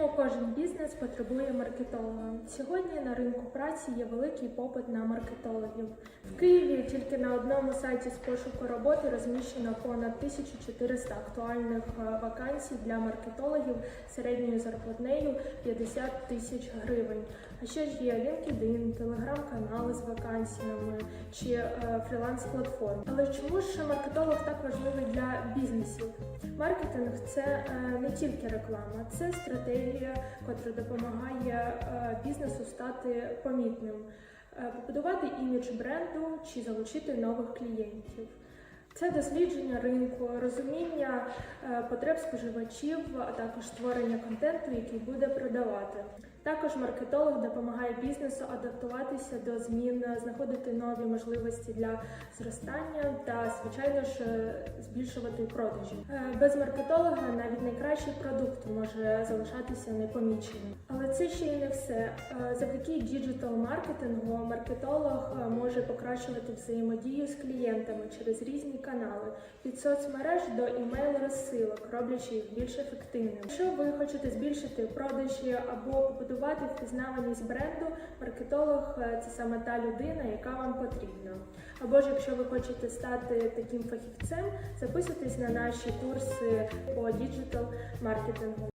Чому кожен бізнес потребує маркетолога? Сьогодні на ринку праці є великий попит на маркетологів. В Києві тільки на одному сайті з пошуку роботи розміщено понад 1400 актуальних е, вакансій для маркетологів середньою зарплатнею 50 тисяч гривень. А ще ж є LinkedIn, телеграм-канали з вакансіями чи е, фріланс-платформи. Але чому ж маркетолог так важливий бізнесів? Маркетинг це е, не тільки реклама, це стратегія, котра допомагає е, бізнесу стати помітним, е, побудувати імідж бренду чи залучити нових клієнтів. Це дослідження ринку, розуміння е, потреб споживачів, а також створення контенту, який буде продавати. Також маркетолог допомагає бізнесу адаптуватися до змін, знаходити нові можливості для зростання та, звичайно ж, збільшувати продажі. Е, Без маркетолога навіть найкращий продукт може залишатися непоміченим. Це ще й не все. Е, Завдяки діджитал-маркетингу маркетолог е, може покращувати взаємодію з клієнтами через різні канали від соцмереж до імейл-розсилок, роблячи їх більш ефективними. Якщо ви хочете збільшити продажі або побудувати впізнаваність бренду, маркетолог е, це саме та людина, яка вам потрібна. Або ж якщо ви хочете стати таким фахівцем, записуйтесь на наші курси по діджитал маркетингу.